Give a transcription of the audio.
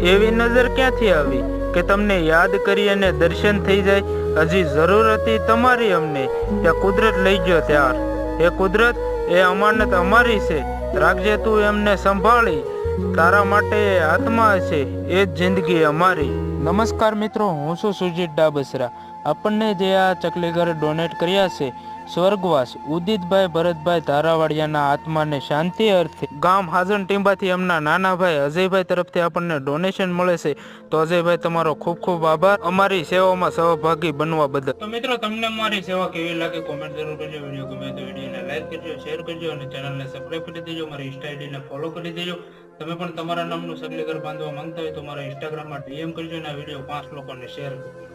એવી નજર ક્યાંથી આવી કે તમને યાદ કરી અને દર્શન થઈ જાય? હજી જરૂર હતી તમારી અમને. ત્યાં કુદરત લઈ ગયો ત્યાર. એ કુદરત, એ અમાનત અમારી છે. રાખજે તું એમને સંભાળી. તારા માટે આત્મા છે એ જ જિંદગી અમારી. નમસ્કાર મિત્રો હું છું સુજીત ડાબસરા. આપણને જે આ ચકલીઘર ડોનેટ કર્યા છે સ્વર્ગવાસ ઉદિતભાઈ ભરતભાઈ ધારાવાડિયાના આત્માને શાંતિ અર્થે. ગામ હાજન ટીંબાથી એમના નાના ભાઈ અજયભાઈ તરફથી આપણને ડોનેશન મળે છે. તો અજયભાઈ તમારો ખૂબ ખૂબ આભાર. અમારી સેવામાં સહભાગી બનવા બદલ. તો મિત્રો તમને મારી સેવા કેવી લાગે? કોમેન્ટ જરૂર કરજો. વીડિયો ગમે તો વિડીયોને લાઈક કરજો શેર કરજો અને ચેનલને સબસ્ક્રાઇબ કરી દેજો. મારી ઇન્સ્ટા આઈડીને ફોલો કરી દેજો. તમે પણ તમારા નામનું સગલી બાંધવા માંગતા હોય તો મારા ઇન્સ્ટાગ્રામમાં ડીએમ કરજો અને આ વીડિયો પાંચ લોકોને શેર કરજો.